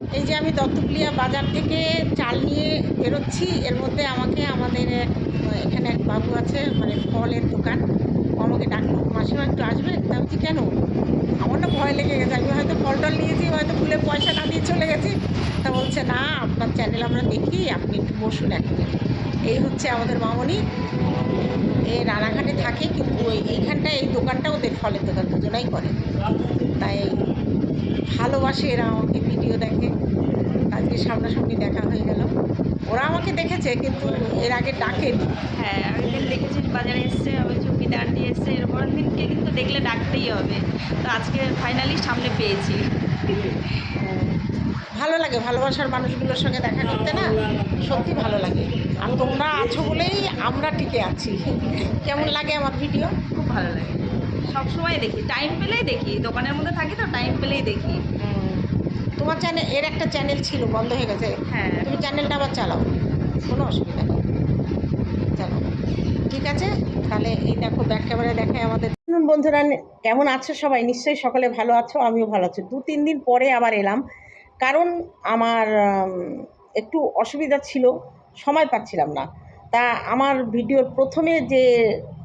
এই যে আমি দত্তপুলিয়া বাজার থেকে চাল নিয়ে বেরোচ্ছি, এর মধ্যে আমাকে আমাদের এখানে এক বাবু আছে মানে ফলের দোকান। আমাকে ডাকলো, মাসিমা, একটু আসবে? তা বলছি, কেন? আমার না ভয় লেগে গেছে, আমি হয়তো ফল টল নিয়েছি, হয়তো ভুলে পয়সা না দিয়ে চলে গেছি। তা বলছে, না, আপনার চ্যানেল আমরা দেখি, আপনি একটু বসুন এক মিনিট। এই হচ্ছে আমাদের মামনি। এ রানাঘাটে থাকে, কিন্তু ওই এইখানটায়, এই দোকানটা ওদের ফলের দোকান, দুজনাই করে। তাই ভালোবাসে এরা আমাকে। ভিডিও দেখে। আজকে সামনাসামনি দেখা হয়ে গেল। ওরা আমাকে দেখেছে কিন্তু এর আগে ডাকেনি। হ্যাঁ আগের দেখেছি বাজারে এসছে আমি চুকিদার দিয়ে এসছে। এরপর দিনকে কিন্তু দেখলে ডাকতেই হবে। তো আজকে ফাইনালি সামনে পেয়েছি। ভালো লাগে ভালোবাসার মানুষগুলোর সঙ্গে দেখা করতে না? সত্যি ভালো লাগে। আর তোমরা আছো বলেই আমরা টিকে আছি। কেমন লাগে আমার ভিডিও? খুব ভালো লাগে। সবসময় দেখি। টাইম পেলেই দেখি। দোকানের মধ্যে থাকি তো টাইম পেলেই দেখি। তোমার চ্যানেল এর একটা চ্যানেল ছিল বন্ধ হয়ে গেছে। হ্যাঁ। তুমি চ্যানেলটা আবার চালাও। কোনো অসুবিধা নেই। চালাও ঠিক আছে? তাহলে এই দেখো ব্যাক ক্যামেরায় দেখায় আমাদের বন্ধুরা কেমন আছো সবাই? নিশ্চয়ই সকলে ভালো আছো আমিও ভালো আছি। দু তিন দিন পরে আবার এলাম। কারণ আমার একটু অসুবিধা ছিল সময় পাচ্ছিলাম না। তা আমার ভিডিওর প্রথমে যে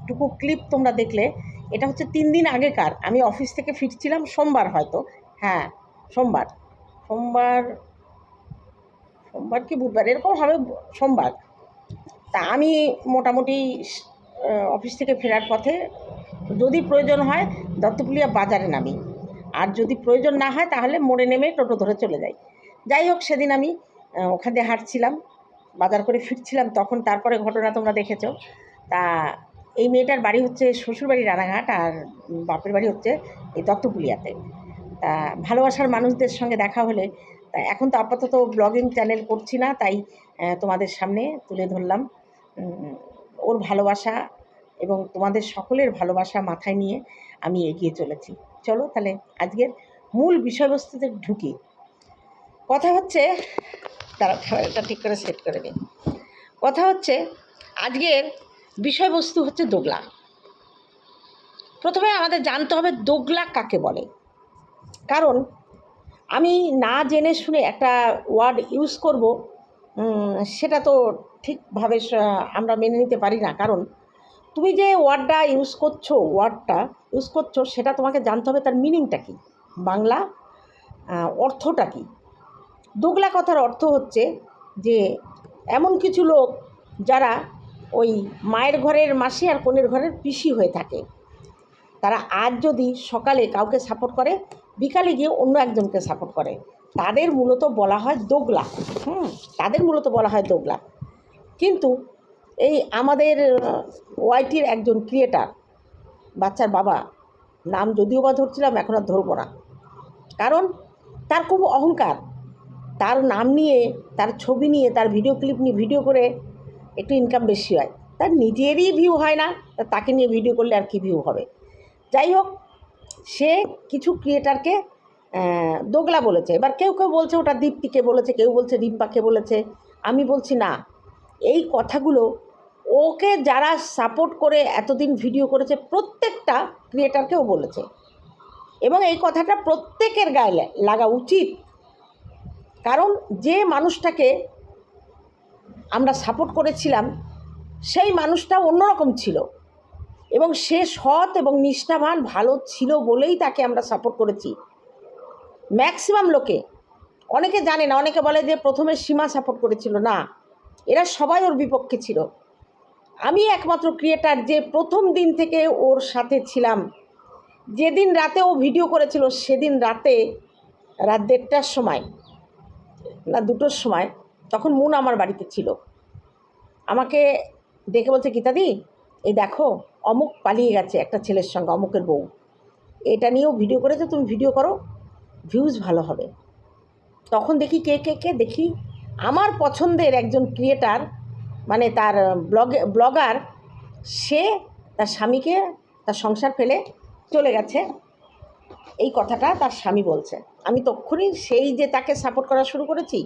টুকু ক্লিপ তোমরা দেখলে এটা হচ্ছে তিন দিন আগেকার। আমি অফিস থেকে ফিরছিলাম সোমবার হয়তো। হ্যাঁ সোমবার। সোমবার সোমবার কি বুধবার? এরকম হবে সোমবার। তা আমি মোটামুটি অফিস থেকে ফেরার পথে যদি প্রয়োজন হয় দত্তপুলিয়া বাজারে নামি। আর যদি প্রয়োজন না হয় তাহলে মোড়ে নেমে টোটো ধরে চলে যাই। যাই হোক, সেদিন আমি ওখান দিয়ে হাঁটছিলাম, বাজার করে ফিরছিলাম, তখন তারপরে ঘটনা তোমরা দেখেছ। তা এই মেয়েটার বাড়ি হচ্ছে শ্বশুরবাড়ি রানাঘাট, আর বাপের বাড়ি হচ্ছে এই দত্তপুলিয়াতে। তা ভালোবাসার মানুষদের সঙ্গে দেখা হলে, তা এখন তো আপাতত ব্লগিং চ্যানেল করছি না, তাই তোমাদের সামনে তুলে ধরলাম। ওর ভালোবাসা এবং তোমাদের সকলের ভালোবাসা মাথায় নিয়ে আমি এগিয়ে চলেছি। চলো তাহলে আজকের মূল বিষয়বস্তুতে ঢুকি। কথা হচ্ছে তারা এটা ঠিক করে সেট করে নিই। কথা হচ্ছে, আজকের বিষয়বস্তু হচ্ছে দোগলা। প্রথমে আমাদের জানতে হবে দোগলা কাকে বলে? কারণ আমি না জেনে শুনে একটা ওয়ার্ড ইউজ করব সেটা তো ঠিকভাবে আমরা মেনে নিতে পারি না। কারণ তুমি যে ওয়ার্ডটা ইউজ করছ ওয়ার্ডটা ইউজ করছ, সেটা তোমাকে জানতে হবে তার মিনিংটা কী? বাংলা অর্থটা কী? দোগলা কথার অর্থ হচ্ছে যে এমন কিছু লোক যারা ওই মায়ের ঘরের মাসি আর কনের ঘরের পিসি হয়ে থাকে। তারা আজ যদি সকালে কাউকে সাপোর্ট করে বিকালে গিয়ে অন্য একজনকে সাপোর্ট করে। তাদের মূলত বলা হয় দোগলা। হুম, তাদের মূলত বলা হয় দোগলা। কিন্তু এই আমাদের ওয়াইটির একজন ক্রিয়েটার বাচ্চার বাবা, নাম যদিও বা ধরছিলাম, এখন আর ধরবো না। কারণ তার খুব অহংকার। তার নাম নিয়ে, তার ছবি নিয়ে, তার ভিডিও ক্লিপ নিয়ে ভিডিও করে একটু ইনকাম বেশি হয়। তার নিজেরই ভিউ হয় না তাকে নিয়ে ভিডিও করলে আর কি ভিউ হবে? যাই হোক সে কিছু ক্রিয়েটারকে দোগলা বলেছে। এবার কেউ কেউ বলছে, ওটা দীপ্তিকে বলেছে, কেউ বলছে রিম্পাকে বলেছে। আমি বলছি, না, এই কথাগুলো ওকে যারা সাপোর্ট করে এতদিন ভিডিও করেছে, প্রত্যেকটা ক্রিয়েটারকেও বলেছে। এবং এই কথাটা প্রত্যেকের গায়ে লাগা উচিত। কারণ যে মানুষটাকে আমরা সাপোর্ট করেছিলাম, সেই মানুষটা অন্যরকম ছিল। এবং সে সৎ এবং নিষ্ঠাবান ভালো ছিল বলেই তাকে আমরা সাপোর্ট করেছি। ম্যাক্সিমাম লোকে, অনেকে জানে না, অনেকে বলে যে প্রথমে সীমা সাপোর্ট করেছিল। না, এরা সবাই ওর বিপক্ষে ছিল। আমি একমাত্র ক্রিয়েটার যে প্রথম দিন থেকে ওর সাথে ছিলাম। যেদিন রাতে ও ভিডিও করেছিল, সেদিন রাতে, রাত দেড়টার সময়, না দুটোর সময়, তখন মুন আমার বাড়িতে ছিল। আমাকে দেখে বলছে, গীতাদি এই দেখো, অমুক পালিয়ে গেছে একটা ছেলের সঙ্গে, অমুকের বউ। এটা নিয়েও ভিডিও করেছে, তুমি ভিডিও করো ভিউজ ভালো হবে। তখন দেখি কে কে কে, দেখি আমার পছন্দের একজন ক্রিয়েটার মানে তার ব্লগে ব্লগার সে তার স্বামীকে, তার সংসার ফেলে চলে গেছে। এই কথাটা তার স্বামী বলছে। আমি তক্ষুনি সেই যে তাকে সাপোর্ট করা শুরু করেছি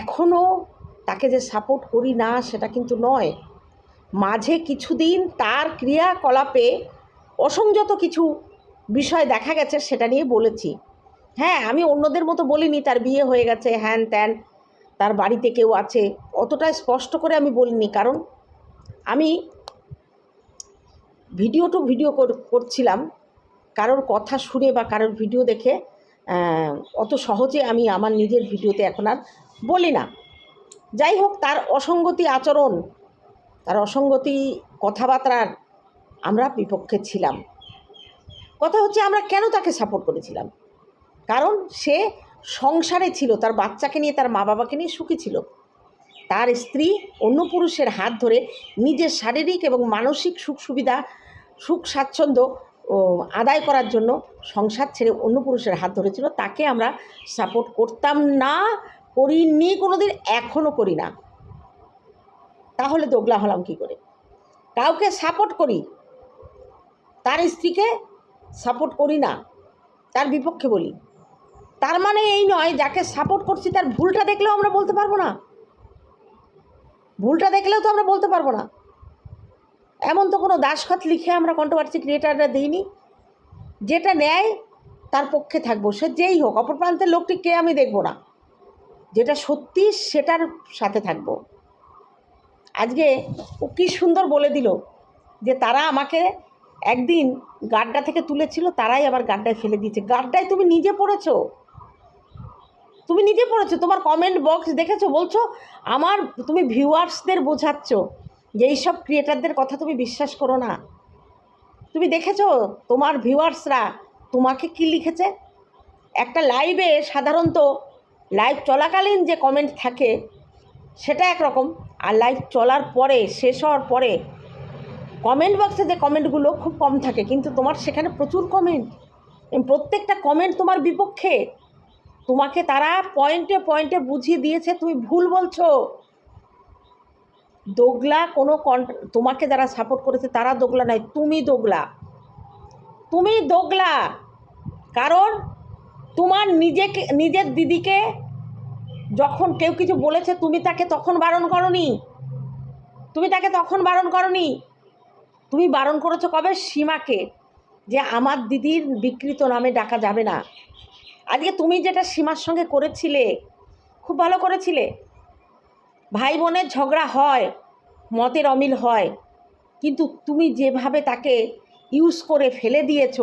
এখনও তাকে যে সাপোর্ট করি না, সেটা কিন্তু নয়। মাঝে কিছুদিন তার ক্রিয়াকলাপে অসংযত কিছু বিষয় দেখা গেছে, সেটা নিয়ে বলেছি। হ্যাঁ আমি অন্যদের মতো বলিনি, তার বিয়ে হয়ে গেছে, হ্যান ত্যান, তার বাড়িতে কেউ আছে অতটা স্পষ্ট করে আমি বলিনি, কারণ আমি ভিডিও টু ভিডিও কর- করছিলাম, কারোর কথা শুনে বা কারোর ভিডিও দেখে অত সহজে আমি আমার নিজের ভিডিওতে এখন আর বলি না। যাই হোক, তার অসঙ্গতি আচরণ তার অসঙ্গতি কথাবার্তার আমরা বিপক্ষে ছিলাম। কথা হচ্ছে আমরা কেন তাকে সাপোর্ট করেছিলাম? কারণ সে সংসারে ছিল, তার বাচ্চাকে নিয়ে, তার মা বাবাকে নিয়ে সুখী ছিল। তার স্ত্রী অন্য পুরুষের হাত ধরে নিজের শারীরিক এবং মানসিক সুখ সুবিধা সুখ স্বাচ্ছন্দ্য আদায় করার জন্য সংসার ছেড়ে অন্য পুরুষের হাত ধরেছিল, তাকে আমরা সাপোর্ট করতাম না, করিনি কোনো দিন এখনও করি না। তাহলে দোগলা হলাম কী করে? কাউকে সাপোর্ট করি, তার স্ত্রীকে সাপোর্ট করি না, তার বিপক্ষে বলি। তার মানে এই নয়, যাকে সাপোর্ট করছি তার ভুলটা দেখলেও আমরা বলতে পারব না। ভুলটা দেখলেও তো আমরা বলতে পারব না। এমন তো কোনো দাসখত লিখে আমরা কন্ট্রোভার্সি ক্রিয়েটাররা দিইনি। যেটা নেয়, তার পক্ষে থাকব। সে যেই হোক, অপর প্রান্তের লোকটি কে আমি দেখব না। যেটা সত্যি, সেটার সাথে থাকব। আজকে ও কী সুন্দর বলে দিল যে তারা আমাকে একদিন গাড্ডা থেকে তুলেছিল, তারাই আবার গাড্ডায় ফেলে দিয়েছে। গাড্ডায় তুমি নিজে পড়েছো? তুমি নিজে পড়েছো? তোমার কমেন্ট বক্স দেখেছ? বলছো, আমার, তুমি ভিউয়ার্সদের বোঝাচ্ছ যে এইসব ক্রিয়েটারদের কথা তুমি বিশ্বাস করো না। তুমি দেখেছ, তোমার ভিউয়ার্সরা তোমাকে কি লিখেছে? একটা লাইভে সাধারণত লাইভ চলাকালীন যে কমেন্ট থাকে, সেটা একরকম। আর লাইভ চলার পরে, শেষ হওয়ার পরে কমেন্ট বক্সে যে কমেন্টগুলো খুব কম থাকে, কিন্তু তোমার সেখানে প্রচুর কমেন্ট প্রত্যেকটা কমেন্ট তোমার বিপক্ষে। তোমাকে তারা পয়েন্টে পয়েন্টে বুঝিয়ে দিয়েছে, তুমি ভুল বলছো। দোগলা কোনো তোমাকে যারা সাপোর্ট করেছে, তারা দোগলা নয়, তুমি দোগলা। তুমি দোগলা। কারণ তোমার নিজেকে নিজের দিদিকে যখন কেউ কিছু বলেছে, তুমি তাকে তখন বারণ করনি? তুমি তাকে তখন বারণ করনি? তুমি বারণ করেছ কবে? সীমাকে, যে আমার দিদির বিকৃত নামে ডাকা যাবে না। আজকে তুমি যেটা সীমার সঙ্গে করেছিলে, খুব ভালো করেছিলে। ভাই বোনের ঝগড়া হয়, মতের অমিল হয়, কিন্তু তুমি যেভাবে তাকে ইউজ করে ফেলে দিয়েছ,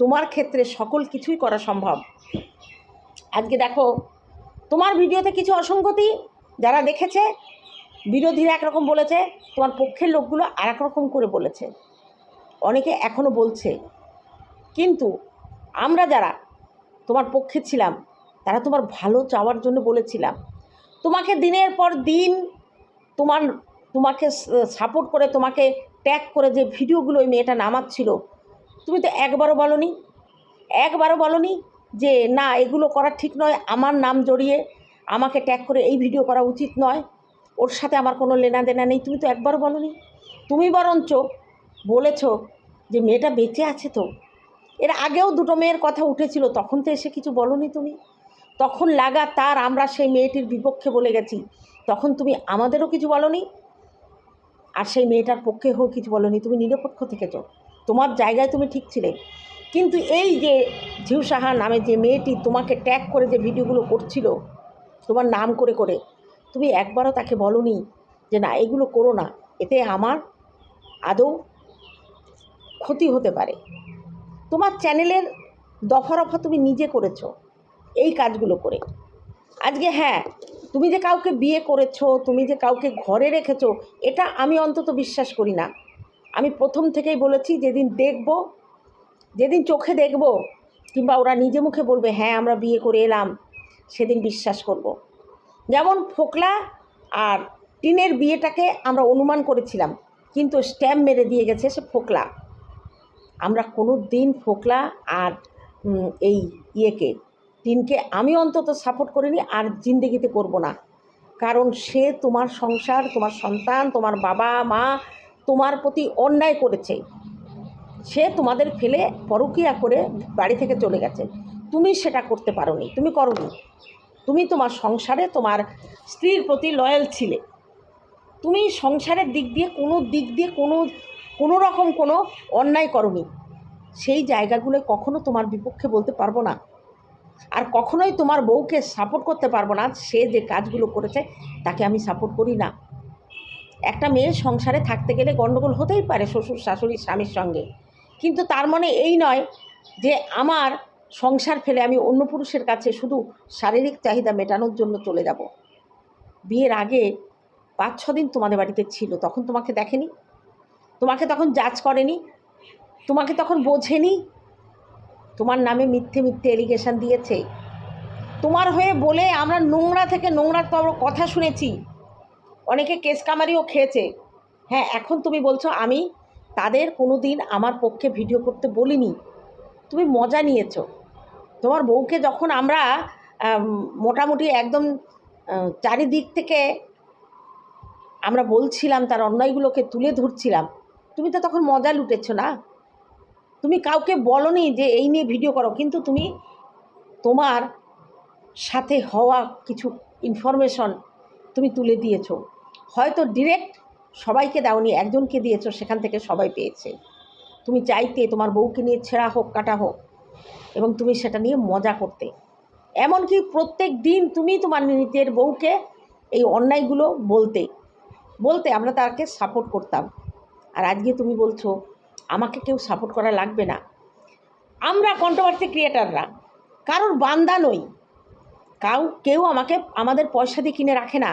তোমার ক্ষেত্রে সকল কিছুই করা সম্ভব। আজকে দেখো তোমার ভিডিওতে কিছু অসঙ্গতি যারা দেখেছে, বিরোধীরা একরকম বলেছে, তোমার পক্ষের লোকগুলো আর রকম করে বলেছে। অনেকে এখনও বলছে। কিন্তু আমরা যারা তোমার পক্ষে ছিলাম, তারা তোমার ভালো চাওয়ার জন্য বলেছিলাম। তোমাকে দিনের পর দিন তোমার, তোমাকে সাপোর্ট করে, তোমাকে ট্যাগ করে যে ভিডিওগুলো ওই মেয়েটা নামাচ্ছিল, তুমি তো একবারও বলনি একবারও বলনি যে না, এগুলো করা ঠিক নয়, আমার নাম জড়িয়ে আমাকে ট্যাগ করে এই ভিডিও করা উচিত নয়। ওর সাথে আমার কোনো লেনা দেনা নেই। তুমি তো একবারও বলনি। তুমি বরঞ্চ বলেছ যে মেয়েটা বেঁচে আছে তো। এর আগেও দুটো মেয়ের কথা উঠেছিল, তখন তো এসে কিছু বলনি তুমি। তখন লাগাতার আমরা সেই মেয়েটির বিপক্ষে বলে গেছি। তখন তুমি আমাদেরও কিছু বলনি, আর সেই মেয়েটার পক্ষে হোক কিছু বলনি। তুমি নিরপেক্ষ থেকেছ। তোমার জায়গায় তুমি ঠিক ছিলে। কিন্তু এই যে ঝিউ সাহা নামে যে মেয়েটি তোমাকে ট্যাগ করে যে ভিডিওগুলো করছিল, তোমার নাম করে করে, তুমি একবারও তাকে বলনি যে না, এগুলো করো না। এতে আমার আদৌ ক্ষতি হতে পারে। তোমার চ্যানেলের দফা রফা তুমি নিজে করেছ, এই কাজগুলো করে। আজকে হ্যাঁ তুমি যে কাউকে বিয়ে করেছ, তুমি যে কাউকে ঘরে রেখেছো, এটা আমি অন্তত বিশ্বাস করি না। আমি প্রথম থেকেই বলেছি, যেদিন দেখব যেদিন চোখে দেখব কিংবা ওরা নিজে মুখে বলবে হ্যাঁ আমরা বিয়ে করে এলাম, সেদিন বিশ্বাস করব। যেমন ফোকলা আর টিনের বিয়েটাকে আমরা অনুমান করেছিলাম, কিন্তু স্ট্যাম্প মেরে দিয়ে গেছে সে ফোকলা। আমরা কোনো দিন ফোকলা আর এই ইয়েকে, টিনকে আমি অন্তত সাপোর্ট করিনি, আর জিন্দেগিতে করব না। কারণ সে তোমার সংসার, তোমার সন্তান, তোমার বাবা, মা তোমার প্রতি অন্যায় করেছে। সে তোমাদের ফেলে পরকিয়া করে বাড়ি থেকে চলে গেছে। তুমি সেটা করতে পারোনি, তুমি করনি। তুমি তোমার সংসারে তোমার স্ত্রীর প্রতি লয়াল ছিলে। তুমি সংসারের দিক দিয়ে কোনো দিক দিয়ে কোনো কোনো রকম কোনো অন্যায় করনি। সেই জায়গাগুলো কখনো তোমার বিপক্ষে বলতে পারব না। আর কখনোই তোমার বউকে সাপোর্ট করতে পারব না। সে যে কাজগুলো করেছে, তাকে আমি সাপোর্ট করি না। একটা মেয়ে সংসারে থাকতে গেলে গণ্ডগোল হতেই পারে শ্বশুর, শাশুড়ি, স্বামীর সঙ্গে। কিন্তু তার মানে এই নয় যে আমার সংসার ফেলে আমি অন্য পুরুষের কাছে শুধু শারীরিক চাহিদা মেটানোর জন্য চলে যাব। বিয়ের আগে পাঁচ, ছ দিন তোমাদের বাড়িতে ছিল, তখন তোমাকে দেখেনি? তোমাকে তখন জাজ করেনি? তোমাকে তখন বোঝেনি? তোমার নামে মিথ্যে মিথ্যে এলিগেশন দিয়েছে? তোমার হয়ে বলে আমরা নোংরা থেকে নোংরা তো কথা শুনেছি। অনেকে কেস কামারিও খেয়েছে। হ্যাঁ এখন তুমি বলছো আমি তাদের কোনো দিন আমার পক্ষে ভিডিও করতে বলিনি। তুমি মজা নিয়েছো। তোমার বউকে যখন আমরা মোটামুটি একদম চারিদিক থেকে আমরা বলছিলাম, তার অন্যায়গুলোকে তুলে ধরছিলাম, তুমি তো তখন মজা লুটেছো না? তুমি কাউকে বলনি যে এই নিয়ে ভিডিও করো, কিন্তু তুমি তোমার সাথে হওয়া কিছু ইনফরমেশন তুমি তুলে দিয়েছ। হয়তো ডিরেক্ট সবাইকে দাওনি, একজনকে দিয়েছ, সেখান থেকে সবাই পেয়েছে। তুমি চাইতে তোমার বউকে নিয়ে ছেঁড়া হোক, কাটা হোক, এবং তুমি সেটা নিয়ে মজা করতে। এমনকি প্রত্যেক দিন তুমি তোমার নিজের বউকে এই অন্যায়গুলো বলতে বলতে আমরা তাকে সাপোর্ট করতাম। আর আজকে তুমি বলছো, আমাকে কেউ সাপোর্ট করা লাগবে না। আমরা কন্ট্রোভার্সি ক্রিয়েটাররা কারোর বান্দা নই। কাউ, কেউ আমাকে, আমাদের পয়সা দিয়ে কিনে রাখে না।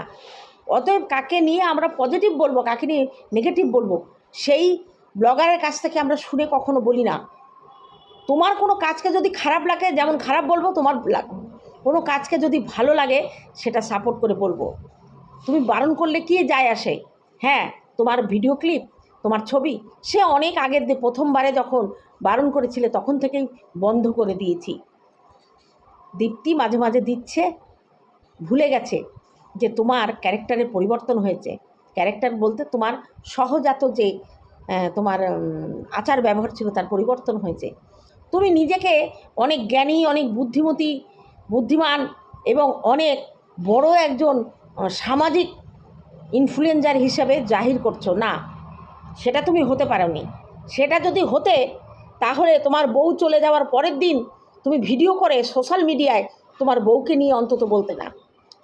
অতএব কাকে নিয়ে আমরা পজিটিভ বলব, কাকে নিয়ে নেগেটিভ বলব, সেই ব্লগারের কাছ থেকে আমরা শুনে কখনো বলি না। তোমার কোনো কাজকে যদি খারাপ লাগে, যেমন খারাপ বলব, তোমার কোনো কাজকে যদি ভালো লাগে, সেটা সাপোর্ট করে বলব। তুমি বারণ করলে কি যায় আসে? হ্যাঁ তোমার ভিডিও ক্লিপ তোমার ছবি, সে অনেক আগের দিয়ে প্রথমবারে যখন বারণ করেছিলে, তখন থেকেই বন্ধ করে দিয়েছি। দীপ্তি মাঝে মাঝে দিচ্ছে, ভুলে গেছে। যে তোমার ক্যারেক্টারের পরিবর্তন হয়েছে। ক্যারেক্টার বলতে তোমার সহজাত যে তোমার আচার ব্যবহার ছিল তার পরিবর্তন হয়েছে। তুমি নিজেকে অনেক জ্ঞানী, অনেক বুদ্ধিমতী, বুদ্ধিমান এবং অনেক বড় একজন সামাজিক ইনফ্লুয়েঞ্জার হিসেবে জাহির করছ। না, সেটা তুমি হতে পারোনি। সেটা যদি হতে, তাহলে তোমার বউ চলে যাওয়ার পরের দিন তুমি ভিডিও করে সোশ্যাল মিডিয়ায় তোমার বউকে নিয়ে অন্তত বলতে না।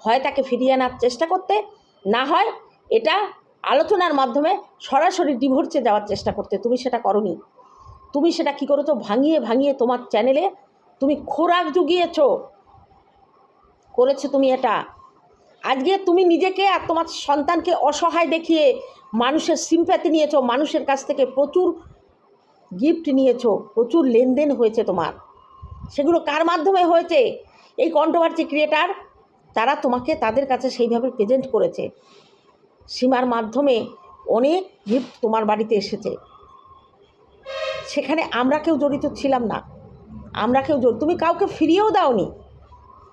হয় তাকে ফিরিয়ে আনার চেষ্টা করতে, না হয় এটা আলোচনার মাধ্যমে সরাসরি ডিভোর্সে যাওয়ার চেষ্টা করতে। তুমি সেটা করনি। তুমি সেটা কী করেছ? ভাঙিয়ে ভাঙিয়ে তোমার চ্যানেলে তুমি খোরাক জুগিয়েছো। করেছ তুমি এটা। আজকে তুমি নিজেকে আর তোমার সন্তানকে অসহায় দেখিয়ে মানুষের সিম্প্যাথি নিয়েছো, মানুষের কাছ থেকে প্রচুর গিফট নিয়েছো, প্রচুর লেনদেন হয়েছে তোমার। সেগুলো কার মাধ্যমে হয়েছে? এই কন্ট্রোভার্সি ক্রিয়েটার তারা তোমাকে তাদের কাছে সেইভাবে প্রেজেন্ট করেছে। সীমার মাধ্যমে অনেক গিফট তোমার বাড়িতে এসেছে। সেখানে আমরা কেউ জড়িত ছিলাম না। আমরা কেউ তুমি কাউকে ফিরিয়েও দাওনি।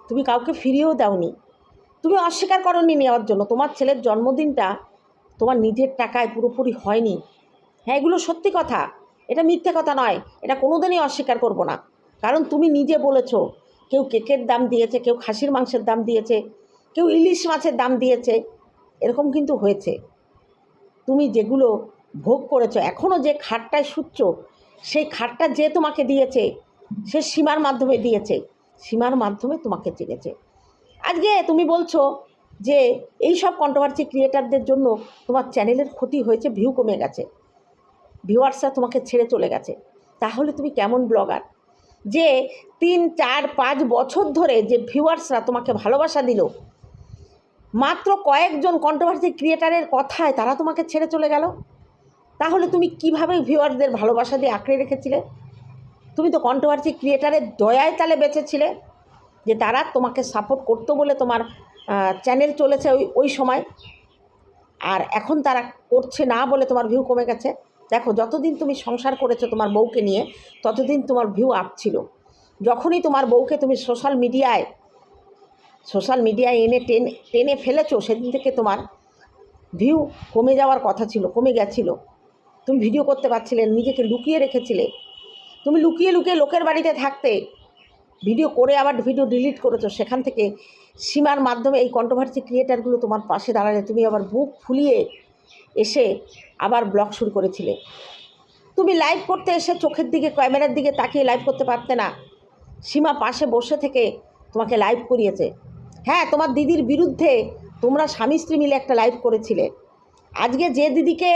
তুমি কাউকে ফিরিয়েও দাওনি। তুমি অস্বীকার করনি নেওয়ার জন্য। তোমার ছেলের জন্মদিনটা তোমার নিজের টাকায় পুরোপুরি হয়নি। হ্যাঁ এগুলো সত্যি কথা। এটা মিথ্যে কথা নয়। এটা কোনোদিনই অস্বীকার করব না। কারণ তুমি নিজে বলেছ কেউ কেকের দাম দিয়েছে, কেউ খাসির মাংসের দাম দিয়েছে, কেউ ইলিশ মাছের দাম দিয়েছে, এরকম কিন্তু হয়েছে। তুমি যেগুলো ভোগ করেছ এখনও যে খাটটায় শুচ্ছ, সেই খাটটা যে তোমাকে দিয়েছে, সে সীমার মাধ্যমে দিয়েছে, সীমার মাধ্যমে তোমাকে চিনেছে। আজকে তুমি বলছো যে এই সব কন্ট্রোভার্সি ক্রিয়েটারদের জন্য তোমার চ্যানেলের ক্ষতি হয়েছে ভিউ কমে গেছে ভিউয়ার্সরা তোমাকে ছেড়ে চলে গেছে। তাহলে তুমি কেমন ব্লগার যে তিন, চার, পাঁচ বছর ধরে যে ভিউয়ার্সরা তোমাকে ভালোবাসা দিল, মাত্র কয়েকজন কন্ট্রোভার্সি ক্রিয়েটারের কথায় তারা তোমাকে ছেড়ে চলে গেল? তাহলে তুমি কীভাবে ভিউয়ারদের ভালোবাসা দিয়ে আঁকড়ে রেখেছিলে? তুমি তো কন্ট্রোভার্সি ক্রিয়েটারের দয়ায় তালে বেঁচেছিলে, যে তারা তোমাকে সাপোর্ট করতো বলে তোমার চ্যানেল চলেছে ওই ওই সময়। আর এখন তারা করছে না বলে তোমার ভিউ কমে গেছে। দেখো, যতদিন তুমি সংসার করেছ তোমার বউকে নিয়ে, ততদিন তোমার ভিউ আপ ছিল। যখনই তোমার বউকে তুমি সোশ্যাল মিডিয়ায় সোশ্যাল মিডিয়ায় এনে টেনে টেনে ফেলেছো, সেদিন থেকে তোমার ভিউ কমে যাওয়ার কথা ছিল, কমে গেছিল। তুমি ভিডিও করতে পারছিলে, নিজেকে লুকিয়ে রেখেছিলে। তুমি লুকিয়ে লুকিয়ে লোকের বাড়িতে থাকতে ভিডিও করে আবার ভিডিও ডিলিট করেছ, সেখান থেকে সীমার মাধ্যমে এই কন্ট্রোভার্সি ক্রিয়েটারগুলো তোমার পাশে দাঁড়ালে, তুমি আবার বুক ফুলিয়ে এসে আবার ব্লগ শুরু করেছিলে। তুমি লাইভ করতে এসে চোখের দিকে, ক্যামেরার দিকে তাকিয়ে লাইভ করতে পারতে না। সীমা পাশে বসে থেকে তোমাকে লাইভ করিয়েছে। হ্যাঁ তোমার দিদির বিরুদ্ধে তোমরা স্বামী স্ত্রী মিলে একটা লাইভ করেছিলে। আজকে যে দিদিকে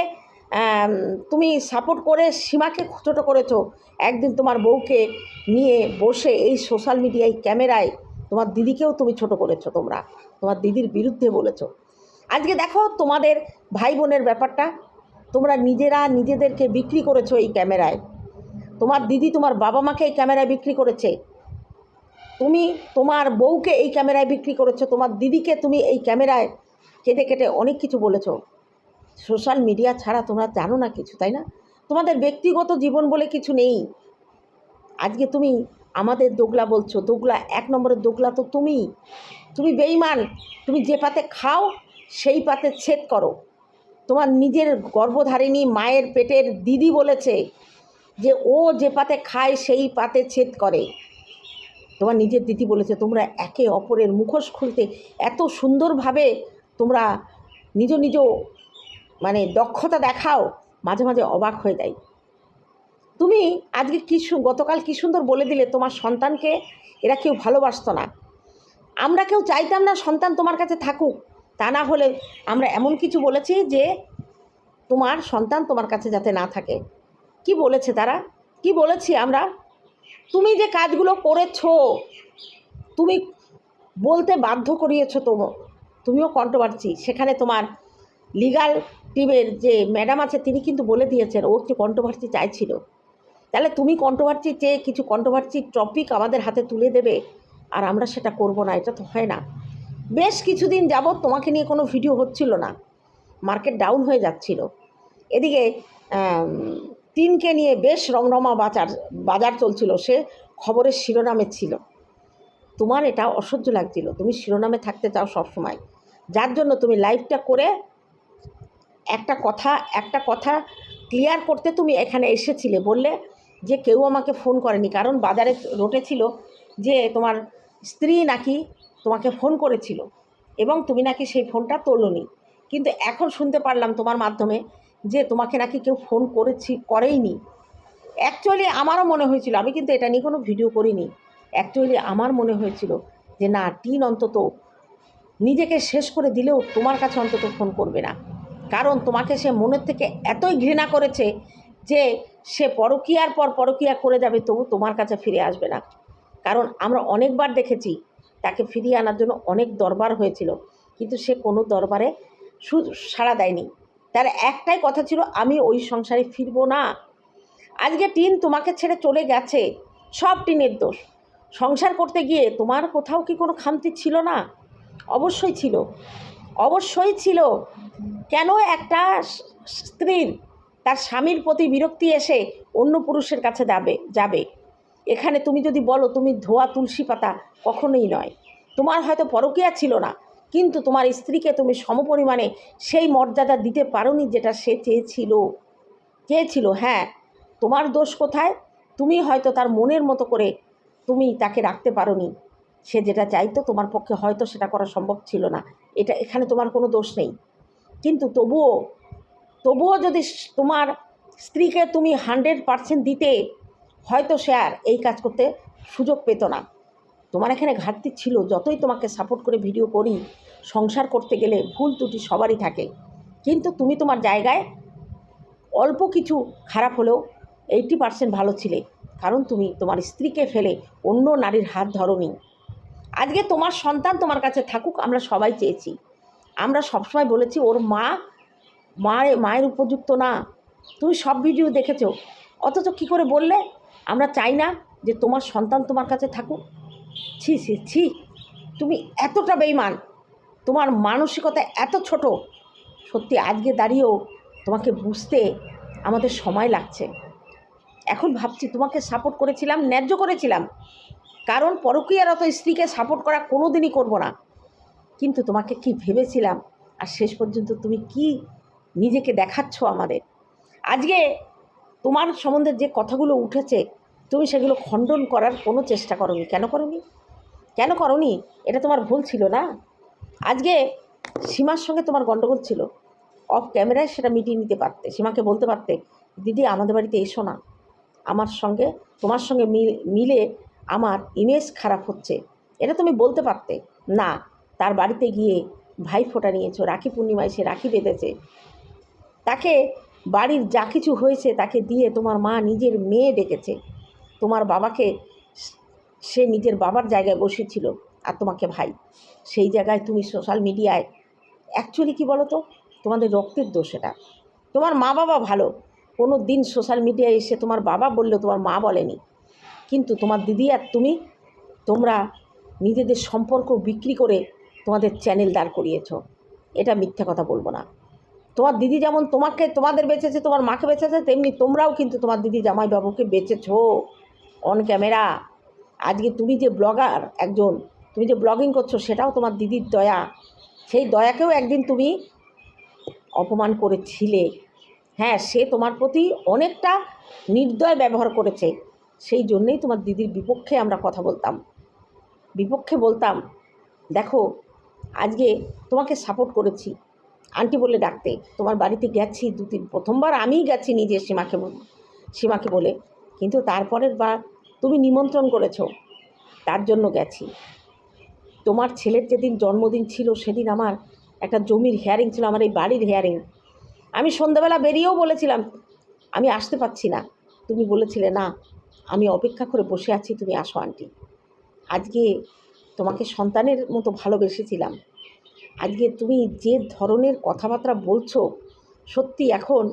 তুমি সাপোর্ট করে সীমাকে ছোটো করেছ, একদিন তোমার বউকে নিয়ে বসে এই সোশ্যাল মিডিয়ায় ক্যামেরায় তোমার দিদিকেও তুমি ছোট করেছ তোমরা। তোমার দিদির বিরুদ্ধে বলেছ। আজকে দেখো তোমাদের ভাই বোনের ব্যাপারটা। তোমরা নিজেরা নিজেদেরকে বিক্রি করেছ এই ক্যামেরায়। তোমার দিদি তোমার বাবা মাকে এই ক্যামেরায় বিক্রি করেছে। তুমি তোমার বউকে এই ক্যামেরায় বিক্রি করেছ। তোমার দিদিকে তুমি এই ক্যামেরায় কেটে কেটে অনেক কিছু বলেছ। সোশ্যাল মিডিয়া ছাড়া তোমরা জানো না কিছু, তাই না? তোমাদের ব্যক্তিগত জীবন বলে কিছু নেই। আজকে তুমি আমাদের দোগলা বলছো। দোগলা এক নম্বরের দোগলা তো তুমি। তুমি বেইমান তুমি যে পাতে খাও সেই পাতে ছেদ করো। তোমার নিজের গর্ভধারিণী মায়ের পেটের দিদি বলেছে যে, ও যে পাতে খায় সেই পাতে ছেদ করে। তোমার নিজের দিদি বলেছে, তোমরা একে অপরের মুখোশ খুলতে এত সুন্দরভাবে তোমরা নিজ নিজ মানে দক্ষতা দেখাও, মাঝে মাঝে অবাক হয়ে যায়। তুমি আজকে কি গতকাল কি সুন্দর বলে দিলে তোমার সন্তানকে? এরা কেউ ভালোবাসতো না। আমরা কেউ চাইতাম না সন্তান তোমার কাছে থাকুক। তা না হলে আমরা এমন কিছু বলেছি যে তোমার সন্তান তোমার কাছে যাতে না থাকে। কি বলেছে তারা? কি বলেছি আমরা? তুমি যে কাজগুলো করেছ, তুমি বলতে বাধ্য করিয়েছো তো, তুমিও কন্ট্রোভার্সি সেখানে তোমার লিগাল টিমের যে ম্যাডাম আছে, তিনি কিন্তু বলে দিয়েছেন, ও একটু কন্ট্রোভার্সি চাইছিল। তাহলে তুমি কন্ট্রোভার্সি চেয়ে কিছু কন্ট্রোভার্সি টপিক আমাদের হাতে তুলে দেবে, আর আমরা সেটা করব না, এটা তো হয় না। বেশ কিছুদিন যাবৎ তোমাকে নিয়ে কোনো ভিডিও হচ্ছিল না। মার্কেট ডাউন হয়ে যাচ্ছিল। এদিকে তিনকে নিয়ে বেশ রমরমা বাজার বাজার চলছিল। সে খবরের শিরোনামে ছিল। তোমার এটা অসহ্য লাগছিল। তুমি শিরোনামে থাকতে চাও সবসময়। যার জন্য তুমি লাইভটা করে একটা কথা একটা কথা ক্লিয়ার করতে তুমি এখানে এসেছিলে বললে যে কেউ আমাকে ফোন করেনি। কারণ বাজারে রোটে ছিল যে তোমার স্ত্রী নাকি তোমাকে ফোন করেছিল এবং তুমি নাকি সেই ফোনটা তোলোনি। কিন্তু এখন শুনতে পারলাম তোমার মাধ্যমে যে তোমাকে নাকি কেউ ফোন করেছি, করেইনি। অ্যাকচুয়ালি আমারও মনে হয়েছিল, আমি কিন্তু এটা নিয়ে কোনো ভিডিও করিনি। অ্যাকচুয়ালি আমার মনে হয়েছিল যে না টিন অন্তত নিজেকে শেষ করে দিলেও তোমার কাছে অন্তত ফোন করবে না। কারণ তোমাকে সে মনের থেকে এতই ঘৃণা করেছে যে সে পরকীয়ার পর পরকীয়া করে যাবে, তবু তোমার কাছে ফিরে আসবে না। কারণ আমরা অনেকবার দেখেছি তাকে ফিরিয়ে আনার জন্য অনেক দরবার হয়েছিল। কিন্তু সে কোনো দরবারে সাড়া দেয়নি। তার একটাই কথা ছিল, আমি ওই সংসারে ফিরবো না। আজকে টিন তোমাকে ছেড়ে চলে গেছে। সব টিনের দোষ। সংসার করতে গিয়ে তোমার কোথাও কি কোনো খামতি ছিল না? অবশ্যই ছিল। অবশ্যই ছিল। কেন একটা স্ত্রীর, তার স্বামীর প্রতি বিরক্তি এসে অন্য পুরুষের কাছে যাবে যাবে? এখানে তুমি যদি বলো তুমি ধোয়া তুলসী পাতা কখনোই নয়। তোমার হয়তো পরকীয়া ছিল না, কিন্তু তোমার স্ত্রীকে তুমি সমপরিমাণে সেই মর্যাদা দিতে পারোনি যেটা সে চেয়েছিল। চেয়েছিল হ্যাঁ তোমার দোষ কোথায়? তুমি হয়তো তার মনের মতো করে তুমি তাকে রাখতে পারোনি। সে যেটা চাইতো তোমার পক্ষে হয়তো সেটা করা সম্ভব ছিল না। এটা, এখানে তোমার কোনো দোষ নেই। কিন্তু তবুও তবুও যদি তোমার স্ত্রীকে তুমি হান্ড্রেড পারসেন্ট দিতে হয়তো সে আর এই কাজ করতে সুযোগ পেত না। তোমার এখানে ঘাটতি ছিল, যতই তোমাকে সাপোর্ট করে ভিডিও করি, সংসার করতে গেলে ভুল ত্রুটি সবারই থাকে। কিন্তু তুমি তোমার জায়গায় অল্প কিছু খারাপ হলেও এইটি পার্সেন্ট ভালো ছিলে, কারণ তুমি তোমার স্ত্রীকে ফেলে অন্য নারীর হাত ধরনি। আজকে তোমার সন্তান তোমার কাছে থাকুক, আমরা সবাই চেয়েছি। আমরা সবসময় বলেছি, ওর মা মায়ের মায়ের উপযুক্ত না। তুমি সব ভিডিও দেখেছ। অথচ কী করে বললে? আমরা চাই না যে তোমার সন্তান তোমার কাছে থাকুক। ছি ছি ছি, তুমি এতটা বেইমান তোমার মানসিকতা এত ছোট। সত্যি আজকে দাঁড়িয়েও তোমাকে বুঝতে আমাদের সময় লাগছে। এখন ভাবছি তোমাকে সাপোর্ট করেছিলাম, ন্যায্য করেছিলাম। কারণ পরকীয়ারত স্ত্রীকে সাপোর্ট করা কোনো দিনই করব না। কিন্তু তোমাকে কি ভেবেছিলাম? আর শেষ পর্যন্ত তুমি কি নিজেকে দেখাচ্ছ আমাদের? আজকে তোমার সম্বন্ধে যে কথাগুলো উঠেছে, তুমি সেগুলো খণ্ডন করার কোনো চেষ্টা করনি। কেন করনি? কেন করনি? এটা তোমার ভুল ছিল না? আজকে সীমার সঙ্গে তোমার গণ্ডগোল ছিল। অফ ক্যামেরায় সেটা মিটিয়ে নিতে পারতে, সীমাকে বলতে পারতে, দিদি, আমাদের বাড়িতে এসো না। আমার সঙ্গে, তোমার সঙ্গে মিল আমার ইমেজ খারাপ হচ্ছে। এটা তুমি বলতে পারতে, না, তার বাড়িতে গিয়ে ভাই ফোঁটা নিয়েছো, রাখি পূর্ণিমায় সে রাখি বেঁধেছে। তাকে বাড়ির যা কিছু হয়েছে তাকে দিয়ে তোমার মা নিজের মেয়ে ডেকেছে। তোমার বাবাকে সে নিজের বাবার জায়গায় বসেছিল আর তোমাকে ভাই। সেই জায়গায় তুমি সোশ্যাল মিডিয়ায় অ্যাকচুয়ালি কী বলো তো তোমাদের রক্তের দোষ এটা। তোমার মা বাবা ভালো। কোনো দিন সোশ্যাল মিডিয়ায় এসে তোমার বাবা বললেও তোমার মা বলেনি। কিন্তু তোমার দিদি আর তুমি, তোমরা নিজেদের সম্পর্ক বিক্রি করে তোমাদের চ্যানেল দাঁড় করিয়েছ। এটা মিথ্যা কথা বলব না। তোমার দিদি যেমন তোমাকে, তোমাদের বেঁচেছে, তোমার মাকে বেঁচেছে, তেমনি তোমরাও কিন্তু তোমার দিদি জামাইবাবুকে বেঁচেছো অন ক্যামেরা আজকে তুমি যে ব্লগার একজন, তুমি যে ব্লগিং করছ, সেটাও তোমার দিদির দয়া। সেই দয়াকেও একদিন তুমি অপমান করেছিলে। হ্যাঁ সে তোমার প্রতি অনেকটা নির্দয় ব্যবহার করেছে। সেই জন্যেই তোমার দিদির বিপক্ষে আমরা কথা বলতাম। বিপক্ষে বলতাম, দেখো, আজকে তোমাকে সাপোর্ট করেছি। আন্টি বলে ডাকতে, তোমার বাড়িতে গেছি দু তিন, প্রথমবার আমিই গেছি নিজে সীমাকে সীমাকে বলে, কিন্তু তারপরের বার তুমি নিমন্ত্রণ করেছ, তার জন্য গেছি। তোমার ছেলের যেদিন জন্মদিন ছিল, সেদিন আমার একটা জমির হেয়ারিং ছিল, আমার এই বাড়ির হেয়ারিং আমি সন্ধ্যাবেলা বেরিয়েও বলেছিলাম, আমি আসতে পারছি না। তুমি বলেছিলে, না, আমি অপেক্ষা করে বসে আছি, তুমি আসো, আন্টি। আজকে তোমাকে সন্তানের মতো ভালোবেসেছিলাম। আজকে তুমি যে ধরনের কথাবার্তা বলছো, সত্যি এখন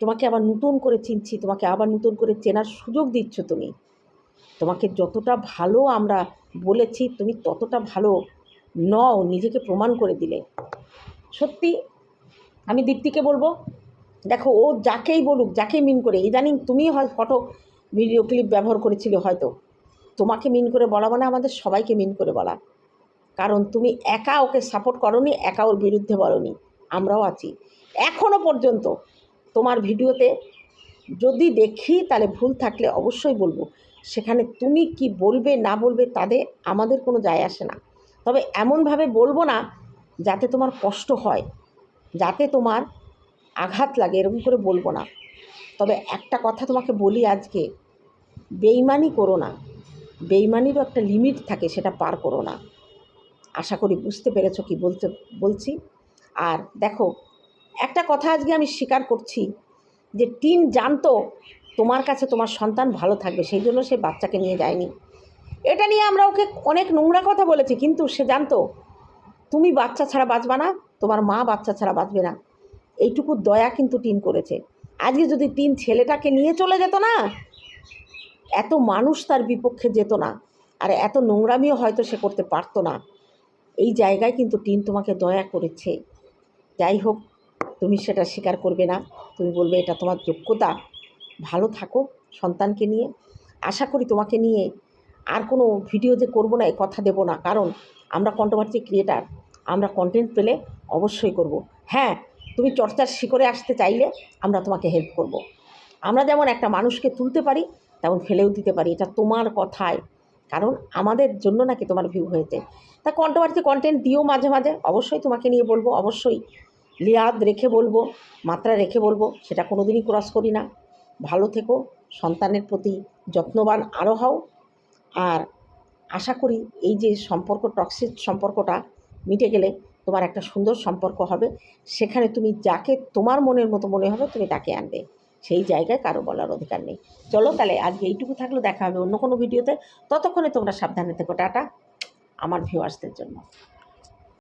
তোমাকে আবার নতুন করে চিনছি, তোমাকে আবার নতুন করে চেনার সুযোগ দিচ্ছ তুমি। তোমাকে যতটা ভালো আমরা বলেছি, তুমি ততটা ভালো নও, নিজেকে প্রমাণ করে দিলে। সত্যি, আমি দীপ্তিকে বলব, দেখো ও যাকেই বলুক যাকেই মিন করে, ইদানিং তুমি হয় ফটো, ভিডিও ক্লিপ ব্যবহার করেছিলে হয়তো। তোমাকে মিন করে বলা মানে আমাদের সবাইকে মিন করে বলা। কারণ তুমি একা ওকে সাপোর্ট করনি, একা ওর বিরুদ্ধে বলনি। আমরাও আছি। এখনও পর্যন্ত তোমার ভিডিওতে যদি দেখি তাহলে ভুল থাকলে অবশ্যই বলব। সেখানে তুমি কি বলবে, না বলবে তাদের আমাদের কোনো যায় আসে না। তবে এমনভাবে বলব না যাতে তোমার কষ্ট হয়, যাতে তোমার আঘাত লাগে, এরকম করে বলব না। তবে একটা কথা তোমাকে বলি আজকে, বেইমানি করো না। বেইমানিরও একটা লিমিট থাকে, সেটা পার করো না। আশা করি বুঝতে পেরেছ কি বলতে, বলছি। আর দেখো, একটা কথা আজকে আমি স্বীকার করছি যে টিন জানতো তোমার কাছে তোমার সন্তান ভালো থাকবে, সেই জন্য সে বাচ্চাকে নিয়ে যায়নি। এটা নিয়ে আমরা ওকে অনেক নোংরা কথা বলেছি, কিন্তু সে জানতো, তুমি বাচ্চা ছাড়া বাঁচবা না, তোমার মা বাচ্চা ছাড়া বাঁচবে না। এইটুকু দয়া কিন্তু টিন করেছে। আজকে যদি টিন ছেলেটাকে নিয়ে চলে যেত না, এত মানুষ তার বিপক্ষে যেত না, আর এত নোংরামিও হয়তো সে করতে পারতো না। এই জায়গায় কিন্তু টিন তোমাকে দয়া করেছে। যাই হোক, তুমি সেটা স্বীকার করবে না। তুমি বলবে, এটা তোমার যোগ্যতা। ভালো থাকো সন্তানকে নিয়ে। আশা করি তোমাকে নিয়ে আর কোনো ভিডিও যে করব না, এ কথা দেবো না। কারণ আমরা কন্ট্রোভার্সি ক্রিয়েটার আমরা কন্টেন্ট পেলে অবশ্যই করব। হ্যাঁ তুমি চর্চার শিখরে আসতে চাইলে আমরা তোমাকে হেল্প করব। আমরা যেমন একটা মানুষকে তুলতে পারি, তেমন ফেলেও দিতে পারি। এটা তোমার কথায়। কারণ আমাদের জন্য নাকি তোমার ভিউ হয়েছে। তা কন্ট্রোভার্সি কন্টেন্ট দিও মাঝে মাঝে, অবশ্যই তোমাকে নিয়ে বলব, অবশ্যই লিয়াদ রেখে বলব, মাত্রা রেখে বলব, সেটা কোনো দিনই ক্রস করি না। ভালো থেকো, সন্তানের প্রতি যত্নবান আরও হও। আর আশা করি এই যে সম্পর্ক টক্সিক সম্পর্কটা মিটে গেলে তোমার একটা সুন্দর সম্পর্ক হবে। সেখানে তুমি যাকে তোমার মনের মতো মনে হবে, তুমি তাকে আনবে। সেই জায়গায় কারও বলার অধিকার নেই। চলো তাহলে আজকে এইটুকু থাকলে, দেখা হবে অন্য কোনো ভিডিওতে। ততক্ষণে তোমরা সাবধানে থেকো, টাটা। আমার ভিউয়ার্সদের জন্য।